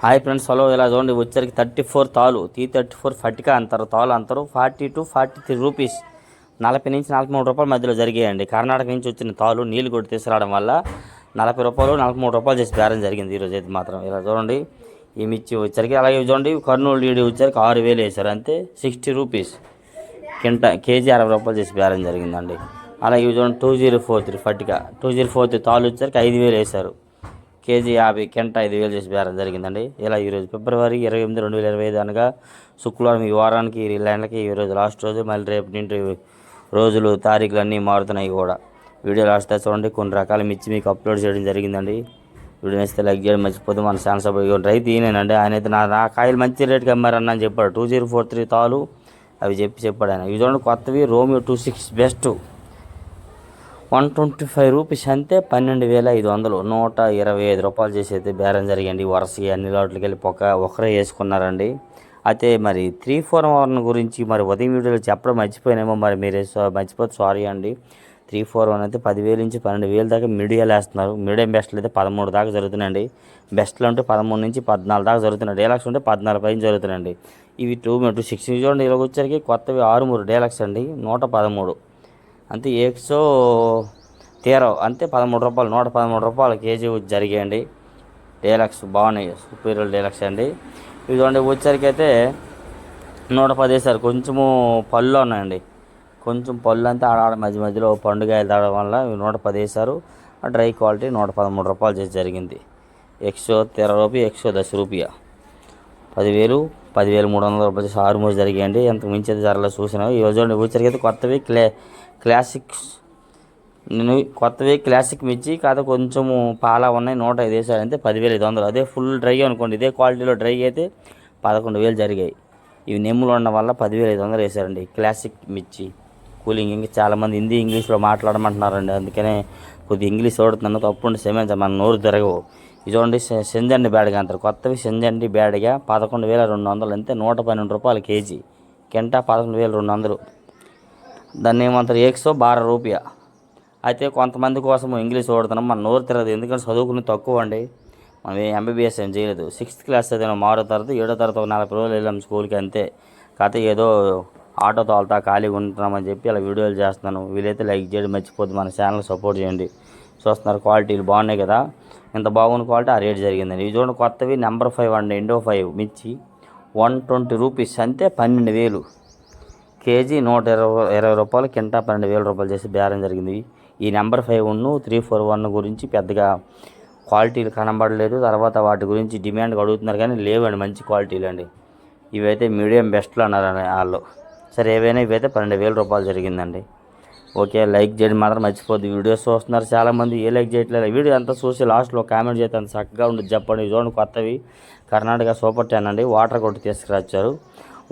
Hi friends hello ఇలా చూడండి వచ్చరికి థర్టీ ఫోర్ తాలు. త్రీ థర్టీ ఫోర్ ఫటికా అంటారు తాలు అంటారు. Forty two forty three rupees నలభై నుంచి నలభై మూడు రూపాయల మధ్యలో జరిగాయండి. కర్ణాటక నుంచి వచ్చిన తాలు నీళ్ళు కొట్టి తీసుకురావడం వల్ల నలభై రూపాయలు నలభై మూడు రూపాయలు చేసి బేరం జరిగింది ఈరోజు అయితే మాత్రం. ఇలా చూడండి ఈ మిర్చి వచ్చరికి అలాగే చూడండి కర్నూలు ఈడి వచ్చరికి ఆరు వేలు వేశారు అంతే. సిక్స్టీ రూపీస్ కింట కేజీ అరవై రూపాయలు చేసి బేరం జరిగిందండి. అలాగే ఇవి చూడండి టూ జీరో ఫోర్ త్రీ ఫటికా టూ జీరో ఫోర్ త్రీ తాలు వచ్చరికి ఐదు వేలు వేశారు. కేజీ యాభై కింట ఐదు వేలు చేసి బేరం జరిగిందండి. ఇలా ఈరోజు ఫిబ్రవరి ఇరవై ఎనిమిది రెండు వేల ఇరవై ఐదు అనగా శుక్రవారం ఈ వారానికి ఈ లైన్లకి ఈరోజు లాస్ట్ రోజు మళ్ళీ రేపు నుండి రోజులు తారీఖులు అన్నీ మారుతున్నాయి కూడా. వీడియో లాస్ట్ చూడండి. కొన్ని రకాల మిర్చి మీకు అప్లోడ్ చేయడం జరిగిందండి. వీడియో నచ్చితే లైక్ చేయడం. మర్చిపోతే మన ఛానల్ సభ్యులు రైతు ఈయనండి ఆయన అయితే నా నా కాయలు మంచి రేటుకి అమ్మారన్న అని చెప్పాడు. టూ జీరో ఫోర్ త్రీ తాలు అవి చెప్పి చెప్పాడు ఆయన. ఇవి చూడండి కొత్తవి. Romeo two six best. One twenty five rupees అంతే పన్నెండు వేల ఐదు వందలు. నూట ఇరవై ఐదు రూపాయలు చేసి అయితే బేరం జరిగండి వరుసగా అన్ని లోట్లకి వెళ్ళి ఒక ఒకరే వేసుకున్నారండి. అయితే మరి త్రీ ఫోర్ వన్ గురించి మరి ఉదయం వీడియోలో చెప్పడం మర్చిపోయినేమో మరి మీరు మర్చిపోతే సారీ అండి. త్రీ ఫోర్ వన్ అయితే పదివేలు నుంచి పన్నెండు వేలు దాకా మీడియాలు వేస్తున్నారు. మీడియం బెస్ట్లు అయితే పదమూడు దాకా జరుగుతున్నాయండి. బెస్ట్లో ఉంటే పదమూడు నుంచి పద్నాలుగు దాకా జరుగుతున్నాయి. డేలక్స్ ఉంటే పద్నాలుగు పైన జరుగుతున్నాయండి. ఇవి టూ టూ సిక్స్ చూడండి. ఇలా వచ్చరికి కొత్తవి ఆరు మూడు డేలక్స్ అండి. నూట పదమూడు. అంతే ఎక్సో తీరవ్. అంతే పదమూడు రూపాయలు నూట పదమూడు రూపాయలు కేజీ జరిగాయండి. డీలక్స్ బాగున్నాయి సూపీరియర్ డీలక్స్ అండి. ఇవి చూడండి అయితే నూట పదేసారి కొంచెము పళ్ళు ఉన్నాయండి. కొంచెం పళ్ళు అంతా ఆడ మధ్య మధ్యలో పండుగాయలు తాగడం వల్ల ఇవి నూట పదేసారు ఆ డ్రై క్వాలిటీ నూట పదమూడు రూపాయలు చేసి జరిగింది. ఎక్సో తెర రూపాయి ఎక్సో దశ రూపాయ. పదివేలు పదివేలు మూడు వందల రూపాయలు చేసి ఆరు మూడు జరిగాయండి. ఎంత మించి అయితే ధరలో చూసినావు ఈ రోజు వచ్చరికి అయితే కొత్తవి క్లే క్లాసిక్స్. నేను కొత్తవి క్లాసిక్ మిర్చి కాదు కొంచెము పాలా ఉన్నాయి నూట ఐదు వేసారు అంటే పదివేల ఐదు వందలు. అదే ఫుల్ డ్రై అనుకోండి ఇదే క్వాలిటీలో డ్రై అయితే పదకొండు వేలు జరిగాయి. ఇవి నెమ్ములు ఉండడం వల్ల పదివేల ఐదు వందలు వేసారండి క్లాసిక్ మిర్చి. కూలింగ్ ఇంకా చాలామంది హిందీ ఇంగ్లీష్లో మాట్లాడమంటున్నారండి. అందుకనే కొద్దిగా ఇంగ్లీష్ ఓడుతున్నాను తప్పుండి క్షమించండి మన నోరు తిరగవు. ఇది చూడండి బేడగా అంటారు. కొత్తవి సింజండి బేడగా పదకొండు వేల రెండు వందలు అంతే నూట పన్నెండు రూపాయలు కేజీ. కింటా పదకొండు వేల రెండు వందలు. దాన్ని ఏమంటారు? ఏక్సో బార రూపాయ. అయితే కొంతమంది కోసం ఇంగ్లీష్ వాడుతున్నాం. మన నోరు తిరగదు. ఎందుకంటే చదువుకుని తక్కువ అండి. మనం ఎంబీబీఎస్ ఏం చేయలేదు. సిక్స్త్ క్లాస్ చదివిన మారో తరగతి ఏడో తరగతి ఒక నలభై రోజులు వెళ్ళాం స్కూల్కి అంతే. కాకపోతే ఏదో ఆటో తోలుతా ఖాళీగా ఉంటున్నామని చెప్పి అలా వీడియోలు చేస్తున్నాను. వీలైతే లైక్ చేయడం మర్చిపోద్దు. మన ఛానల్ సపోర్ట్ చేయండి. చూస్తున్నారు క్వాలిటీలు బాగున్నాయి కదా. ఇంత బాగున్న క్వాలిటీ ఆ రేట్ జరిగిందండి. ఇవి చూడండి కొత్తవి నెంబర్ ఫైవ్ అండి ఇండో ఫైవ్ మిర్చి. వన్ ట్వంటీ రూపీస్ అంతే పన్నెండు వేలు. కేజీ నూట ఇరవై ఇరవై రూపాయలు కింద పన్నెండు వేల రూపాయలు చేసి బేరం జరిగింది. ఈ number five one three four one గురించి పెద్దగా క్వాలిటీలు కనబడలేదు. తర్వాత వాటి గురించి డిమాండ్ అడుగుతున్నారు కానీ లేవండి మంచి క్వాలిటీలు అండి. ఇవైతే మీడియం బెస్ట్లు అన్నారు వాళ్ళు సరే ఏవైనా ఇవైతే పన్నెండు వేల రూపాయలు జరిగిందండి. ఓకే లైక్ చేయడం మాత్రం మర్చిపోద్దు వీడియోస్ చూస్తున్నారు చాలామంది ఏ లైక్ చేయట్లేదు. వీడియో అంతా చూసి లాస్ట్లో కామెంట్ చేస్తే అంత చక్కగా ఉండదు చెప్పండి చూడండి కొత్తవి. కర్ణాటక సూపర్ టెన్ అండి. వాటర్ కొట్టు తీసుకురాచ్చారు.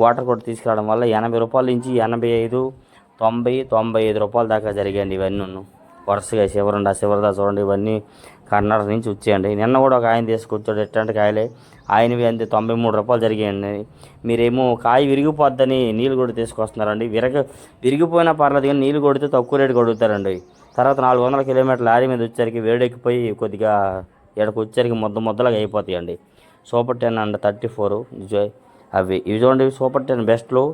వాటర్ కొట్టు తీసుకురావడం వల్ల ఎనభై రూపాయల నుంచి ఎనభై ఐదు తొంభై తొంభై ఐదు రూపాయల దాకా జరిగాయండి ఇవన్నీ. వరుసగా శివరుండ శివరదా చూడండి ఇవన్నీ కర్ణాటక నుంచి వచ్చేయండి. నిన్న కూడా ఒక ఆయన తీసుకొచ్చాడు ఎట్లాంటి కాయలే. ఆయనవి అంతే తొంభై మూడు రూపాయలు జరిగాయండి. మీరేమో కాయ విరిగిపోద్దని నీళ్ళు కూడా తీసుకొస్తున్నారండి. విరగ విరిగిపోయినా పర్లేదు కానీ నీళ్ళు కొడితే తక్కువ రేటు కొడుగుతారండి తర్వాత నాలుగు వందల కిలోమీటర్ల లారీ మీద వచ్చరికి వేడెక్కిపోయి కొద్దిగా ఇక్కడికి వచ్చరికి ముద్ద ముద్దలాగా అయిపోతాయండి. Super ten and thirty four అవి. ఇవి చూడండి సూపర్ టెన్ బెస్ట్లో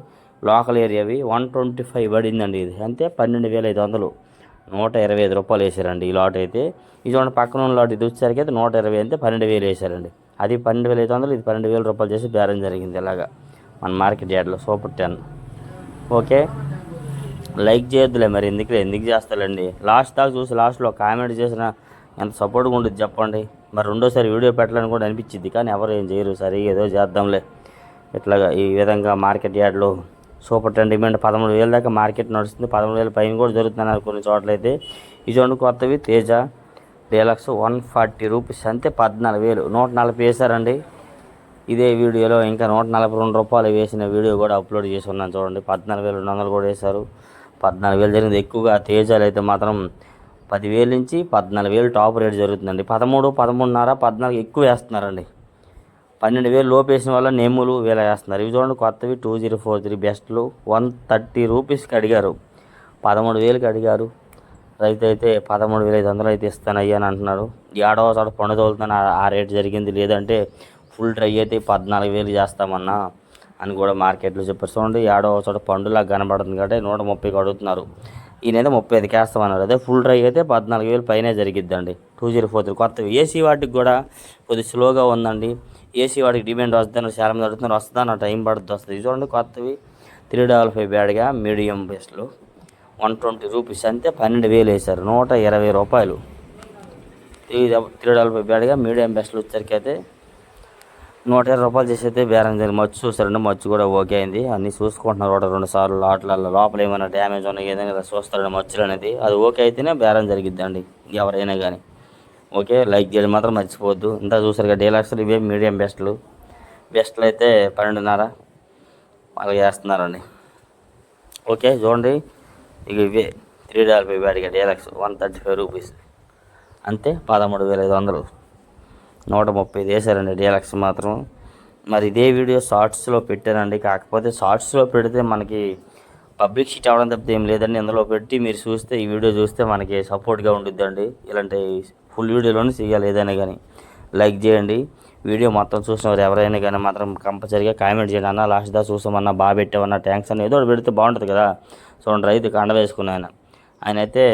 లోకల్ ఏరియావి. వన్ ట్వంటీ ఫైవ్ పడిందండి ఇది. అంతే పన్నెండు వేల ఐదు వందలు. నూట ఇరవై ఐదు రూపాయలు వేసారండి ఈ లాట్ అయితే. ఇది చూడండి పక్కన ఉన్న లాట్ ఇది వచ్చేసరికి అయితే నూట ఇరవై అయితే పన్నెండు వేలు వేసారండి. అది పన్నెండు వేల ఐదు వందలు ఇది పన్నెండు వేల రూపాయలు చేసి బేరం జరిగింది ఇలాగా. మన మార్కెట్ యార్డ్లో సూపర్ టెన్. ఓకే. లైక్ చేయొద్దులే మరి ఎందుకులే ఎందుకు చేస్తారండి లాస్ట్ దాకా చూసి లాస్ట్లో కామెంట్ చేసిన ఎంత సపోర్ట్గా ఉంటుంది చెప్పండి. మరి రెండోసారి వీడియో పెట్టాలని కూడా అనిపించింది కానీ ఎవరు ఏం చేయరు సరే ఏదో చేద్దాంలే. ఇట్లాగా ఈ విధంగా మార్కెట్ యార్డ్లో సూపర్ టెన్ డిమాండ్ పదమూడు వేల దాకా మార్కెట్ నడుస్తుంది. పదమూడు వేల పైన కూడా జరుగుతున్నారు కొన్ని చోట్ల అయితే ఈ చూడండి కొత్తవి Teja deluxe one forty rupees అంతే పద్నాలుగు వేలు. నూట నలభై వేశారండి. ఇదే వీడియోలో ఇంకా నూట నలభై రెండు రూపాయలు వేసిన వీడియో కూడా అప్లోడ్ చేసి ఉన్నాను చూడండి. పద్నాలుగు వేలు రెండు వందలు కూడా వేశారు. పద్నాలుగు వేలు జరిగింది. ఎక్కువగా తేజాలు అయితే మాత్రం పదివేలు నుంచి పద్నాలుగు వేలు టాప్ రేట్ జరుగుతుందండి. పదమూడు పదమూడున్నర పద్నాలుగు ఎక్కువ వేస్తున్నారండి. పన్నెండు వేలు లోపేసిన వల్ల నేములు వేల వేస్తున్నారు. ఇవి చూడండి కొత్తవి టూ జీరో ఫోర్ త్రీ బెస్ట్లు. వన్ థర్టీ రూపీస్కి అడిగారు. పదమూడు వేలకి అడిగారు. రైతు అయితే పదమూడు వేల ఐదు వందలు అయితే ఇస్తాను అయ్యా అని అంటున్నారు ఏడవ చోట పండు తోలుతాను ఆ రేట్ జరిగింది. లేదంటే ఫుల్ డ్రై అయితే పద్నాలుగు వేలు చేస్తామన్నా అని కూడా మార్కెట్లో చెప్పారు. చూడండి ఏడవ చోట పండులాగా కనబడుతుంది కాబట్టి నూట ముప్పైకి అడుగుతున్నారు. ఈయనైతే ముప్పై ఐదుకి వేస్తామన్నారు. అదే ఫుల్ డ్రై అయితే పద్నాలుగు వేలు పైనే జరిగిద్దండి. టూ జీరో ఫోర్ త్రీ కొత్తవి. ఏసీ వాటికి కూడా కొద్దిగా స్లోగా ఉందండి. ఏసీ వాడికి డిమాండ్ వస్తుందని చాలా మంది అడుగుతున్నారు వస్తుందా? నా టైం పడుతుంది వస్తుంది. ఇది చూడండి కొత్తవి. త్రీ డబల్ ఫైవ్ బ్యాడ్గా మీడియం బేస్లు వన్ ట్వంటీ రూపీస్ అంతే పన్నెండు వేలు వేశారు నూట ఇరవై రూపాయలు. త్రీ త్రీ డబల్ ఫైవ్ బ్యాడ్గా మీడియం బెస్ట్లు వచ్చరికి అయితే నూట ఇరవై రూపాయలు చేసైతే బేరం జరిగింది. మచ్చు చూస్తారండి మచ్చు కూడా ఓకే అయింది. అన్నీ చూసుకుంటున్నారు ఒకటి రెండు సార్లు లాట్లలో లోపల ఏమైనా డ్యామేజ్ ఉన్నాయి ఏదైనా చూస్తారండి మచ్చులు అనేది. అది ఓకే అయితేనే బేరం జరిగిద్దండి ఎవరైనా కానీ ఓకే లైక్ చేయడం మాత్రం మర్చిపోవద్దు. ఇంత చూసారు కదా డీలక్స్లు ఇవే మీడియం బెస్ట్లు. బెస్ట్లు అయితే పన్నెండున్నర అలా చేస్తున్నారండి. ఓకే చూడండి. ఇక ఇవే త్రీ డాల్ ఫైవ్ బ్యాడ్గా deluxe one thirty five rupees. అంతే పదమూడు వేల ఐదు వందలు. నూట ముప్పై వేసారండి డీలక్స్ మాత్రం. మరి ఇదే వీడియో షార్ట్స్లో పెట్టానండి. కాకపోతే షార్ట్స్లో పెడితే మనకి పబ్లిక్ షీట్ అవ్వడం తప్పితే ఏం లేదండి. అందులో పెట్టి మీరు చూస్తే ఈ వీడియో చూస్తే మనకి సపోర్ట్గా ఉంటుందండి ఇలాంటి ఫుల్ వీడియోలోనే చేయాలి ఏదైనా కానీ లైక్ చేయండి. వీడియో మొత్తం చూసినవారు ఎవరైనా కానీ మాత్రం కంపల్సరీగా కామెంట్ చేయండి. అన్న లాస్ట్ దా చూసామన్నా బాగా పెట్టామన్నా ట్యాంక్స్ అని ఏదో ఒకటి పెడితే బాగుంటుంది కదా. సో రైతు కండ వేసుకున్న ఆయన. ఆయన అయితే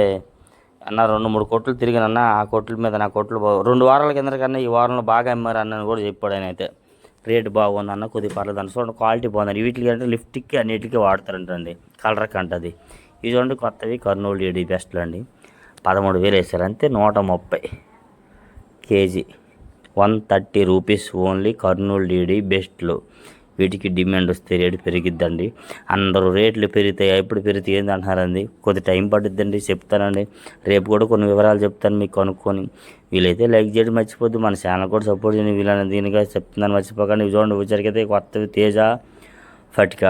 అన్న రెండు మూడు కొట్లు తిరిగినన్న ఆ కోట్ల మీద నా కొట్లు రెండు వారాల కింద కన్నా ఈ వారంలో బాగా అమ్మారు అన్నని కూడా చెప్పాడు ఆయన అయితే రేటు బాగుందన్న కొద్ది కొద్దిగా పర్లేదు అన్న. చూడండి క్వాలిటీ బాగుంది వీటికి అంటే లిఫ్ట్కి అన్నిటికీ వాడతారంటండి. కలర్ కంటది ఇది చూడండి కొత్తవి కర్నూలు ఏడి బెస్ట్లు అండి. పదమూడు వేలు వేసారు అంతే నూట ముప్పై KG. One thirty rupees only Kurnool DD బెస్ట్లు. వీటికి డిమాండ్ వస్తే రేటు పెరిగిద్దండి. అందరూ రేట్లు పెరుగుతాయి ఎప్పుడు పెరుగుతాయి ఏంది అంటున్నారండి. కొద్ది టైం పడుతుందండి చెప్తానండి. రేపు కూడా కొన్ని వివరాలు చెప్తాను మీకు కనుక్కొని. వీలైతే లైక్ చేయడం మర్చిపోద్దు మన ఛానల్ కూడా సపోర్ట్ చేయండి. వీళ్ళని దీనిగా చెప్తున్నాను మర్చిపోకండి. చూడండి వచ్చరికైతే కొత్తవి తేజ ఫటిక.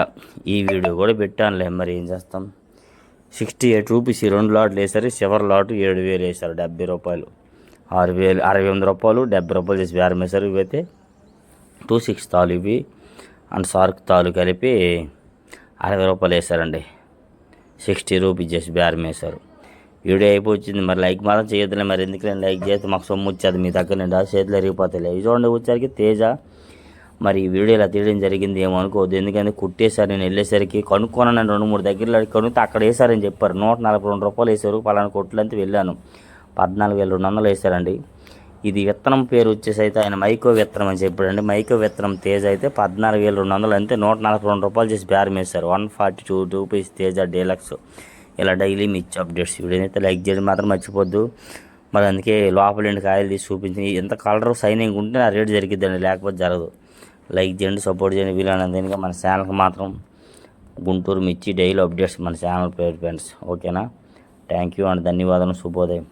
ఈ వీడియో కూడా పెట్టానులే మరి ఏం చేస్తాం? సిక్స్టీ ఎయిట్ రూపీస్ ఈ రెండు లాట్లు వేసారు చివరి లాటు ఏడు వేలు వేశారు డెబ్బై రూపాయలు. ఆరు వేలు అరవై ఎనిమిది రూపాయలు డెబ్బై రూపాయలు చేసి బేరం వేశారు. ఇవైతే టూ సిక్స్ తాలు ఇవి. అండ్ సార్క్ తాలు కలిపి అరవై రూపాయలు వేశారండి. సిక్స్టీ రూపీస్ చేసి బేరం వేశారు. వీడియో అయిపోయింది. మరి లైక్ మాత్రం చేయొద్దులే. మరి ఎందుకు లైక్ చేస్తే మాకు సొమ్ము వచ్చేది మీ దగ్గర నుండి. ఆ చేతిలో ఎరిగిపోతాయి ఇవి చూడండి వచ్చేసరికి తేజ. మరి ఈ వీడియో ఇలా తీయడం జరిగింది ఏమో అనుకోవద్దు. ఎందుకంటే కుట్టేశారు. నేను వెళ్ళేసరికి కనుక్కోనని రెండు మూడు దగ్గరలో కనుక్కుంటే అక్కడ వేశారని చెప్పారు. నూట నలభై రెండు రూపాయలు వేశారు. పలానా కొట్లంతా వెళ్ళాను. పద్నాలుగు వేల రెండు వందలు వేశారండి. ఇది విత్తనం పేరు వచ్చేసి అయితే ఆయన మైకో విత్తనం అని చెప్పాడండి. మైకో విత్తనం తేజ అయితే పద్నాలుగు వేల రెండు వందలు అంతే నూట నలభై రెండు రూపాయలు చేసి బేరం వేశారు. One forty two rupees Teja deluxe. ఇలా డైలీ మిచ్ అప్డేట్స్ వీడియో అయితే లైక్ చేయడం మాత్రం మర్చిపోద్దు. మరి అందుకే లోపల రెండు కాయలు తీసి చూపించి ఎంత కలర్ సైనింగ్ ఉంటే నా రేటు జరిగిద్దండి లేకపోతే జరగదు. లైక్ చేయండి సపోర్ట్ చేయండి. వీలైనందుకు మన ఛానల్కి మాత్రం గుంటూరు మిర్చి డైలీ అప్డేట్స్ మన ఛానల్ పేరు ఫ్రెండ్స్. ఓకేనా? థ్యాంక్ యూ అండ్ ధన్యవాదాలు శుభోదయం.